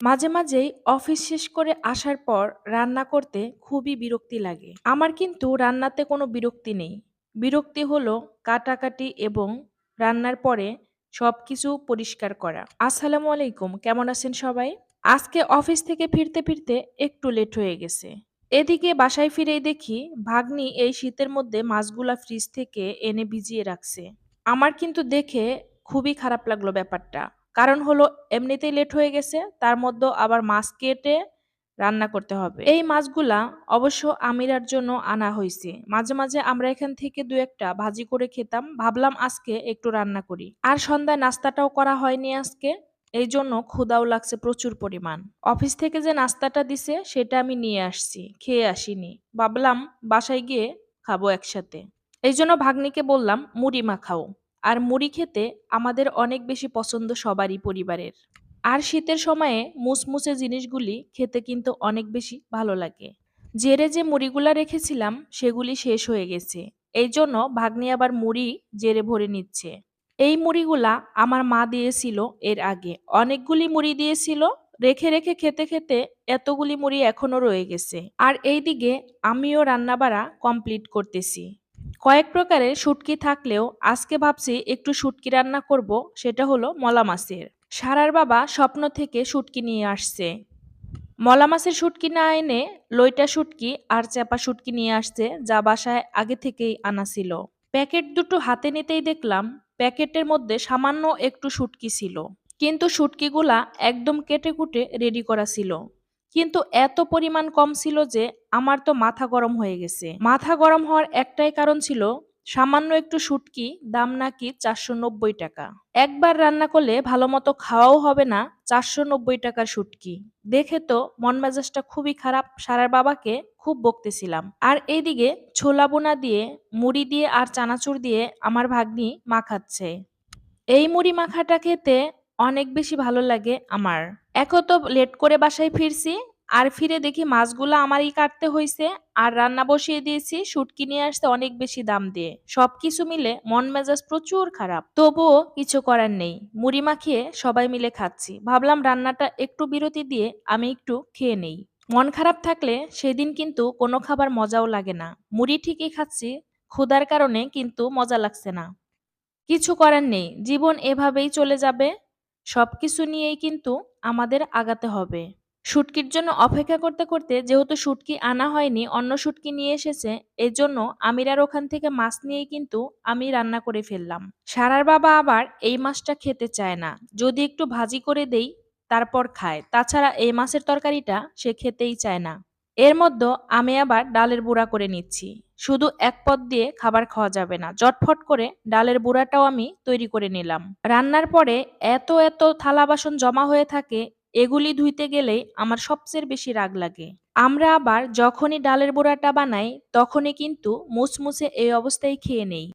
মাঝে মাঝেই অফিস শেষ করে আসার পর রান্না করতে খুবই বিরক্তি লাগে। আমার কিন্তু রান্নাতে কোনো বিরক্তি নেই। বিরক্তি হলো কাটাকাটি এবং রান্নার পরে সবকিছু পরিষ্কার করা। আসসালামু আলাইকুম, কেমন আছেন সবাই? আজকে অফিস থেকে ফিরতে ফিরতে একটু লেট হয়ে গেছে। এদিকে বাসায় ফিরেই দেখি ভাগ্নি এই শীতের মধ্যে মাছগুলা ফ্রিজ থেকে এনে ভিজিয়ে রাখছে। আমার কিন্তু দেখে খুবই খারাপ লাগল ব্যাপারটা। কারণ হলো এমনিতেই লেট হয়ে গেছে, তার মধ্যে আবার মাছ কেটে রান্না করতে হবে। এই মাছগুলা অবশ্য আমিরার জন্য আনা হয়েছে মাঝে মাঝে আমরা এখান থেকে দু একটা ভাজি করে খেতাম, ভাবলাম আজকে একটু রান্না করি। আর সন্ধ্যায় নাস্তাটাও করা হয়নি আজকে এই জন্য ক্ষুদাও লাগছে প্রচুর পরিমাণ। অফিস থেকে যে নাস্তাটা দিছে, সেটা আমি নিয়ে আসছি, খেয়ে আসিনি। ভাবলাম বাসায় গিয়ে খাব একসাথে। এই জন্য ভাগ্নিকে বললাম, মুড়ি মাখাও। আর মুড়ি খেতে আমাদের অনেক বেশি পছন্দ সবারই পরিবারের। আর শীতের সময়ে মুসমুসে জিনিসগুলি খেতে কিন্তু অনেক বেশি ভালো লাগে। জেরে যে মুড়িগুলা রেখেছিলাম, সেগুলি শেষ হয়ে গেছে। এই জন্য ভাগ্নি আবার মুড়ি জেরে ভরে নিচ্ছে। এই মুড়িগুলা আমার মা দিয়েছিল এর আগে। অনেকগুলি মুড়ি দিয়েছিল, রেখে রেখে খেতে খেতে এতগুলি মুড়ি এখনও রয়ে গেছে। আর এইদিকে আমিও রান্নাবাড়া কমপ্লিট করতেছি। কয়েক প্রকারের শুটকি থাকলেও আজকে ভাবছি একটু শুটকি রান্না করব, সেটা হলো মলা মাছের। সারার বাবা স্বপ্ন থেকে শুটকি নিয়ে আসছে। মলা মাছের শুটকি না এনে লইটা শুটকি আর চাপা শুটকি নিয়ে আসছে যা বাসায় আগে থেকেই আনা ছিল। প্যাকেট দুটো হাতে নিতেই দেখলাম প্যাকেটের মধ্যে সামান্য একটু শুটকি ছিল। কিন্তু শুটকিগুলা একদম কেটে কুটে রেডি করা ছিল। কিন্তু এত পরিমাণ কম ছিল যে আমার তো মাথা গরম হয়ে গেছে। মাথা গরম হওয়ার একটাই কারণ ছিল সামান্য একটু শুটকি, দাম নাকি চারশো নব্বই টাকা। একবার রান্না করলে ভালো মতো খাওয়াও হবে না চারশো নব্বই টাকার শুটকি। দেখে তো মন মেজাজটা খুবই খারাপ, সারার বাবাকে খুব বকতেছিলাম। আর এইদিকে ছোলা বোনা দিয়ে, মুড়ি দিয়ে আর চানাচুর দিয়ে আমার ভাগ্নি মাখাচ্ছে এই মুড়ি মাখাটা খেতে অনেক বেশি ভালো লাগে আমার। এক তো লেট করে বাসায় ফিরছি আর ফিরে দেখি মাছগুলো আমারই কাটতে হয়েছে আর রান্না বসিয়ে দিয়েছি, শুটকি নিয়ে আসতে অনেক বেশি দাম দিয়ে। সবকিছু মিলে মন মেজাজ প্রচুর খারাপ। তবুও কিছু করার নেই, মুড়ি মাখিয়ে সবাই মিলে খাচ্ছি। ভাবলাম রান্নাটা একটু বিরতি দিয়ে আমি একটু খেয়ে নেই। মন খারাপ থাকলে সেদিন কিন্তু কোনো খাবার মজাও লাগে না। মুড়ি ঠিকই খাচ্ছি, ক্ষুধার কারণে কিন্তু মজা লাগছে না। কিছু করার নেই, জীবন এভাবেই চলে যাবে। সব কিছু নিয়েই কিন্তু আমাদের আগাতে হবে। শুটকির জন্য অপেক্ষা করতে করতে যেহেতু শুটকি আনা হয়নি, অন্য শুটকি নিয়ে এসেছে এই জন্য আমিরার ওখান থেকে মাছ নিয়েই কিন্তু আমি রান্না করে ফেললাম। সারার বাবা আবার এই মাছটা খেতে চায় না। যদি একটু ভাজি করে দেই, তারপর খায়। তাছাড়া এই মাছের তরকারিটা সে খেতেই চায় না। এর মধ্যে আমি আবার ডালের বুড়া করে নিচ্ছি। শুধু এক পদ দিয়ে খাবার খাওয়া যাবে না। জটফট করে ডালের বুড়াটাও আমি তৈরি করে নিলাম। রান্নার পরে এত এত থালা বাসন জমা হয়ে থাকে এগুলি ধুইতে গেলেই আমার সবচেয়ে বেশি রাগ লাগে। আমরা আবার যখনই ডালের বড়াটা বানাই, তখনই কিন্তু মুসমুসে এই অবস্থায় খেয়ে নেই।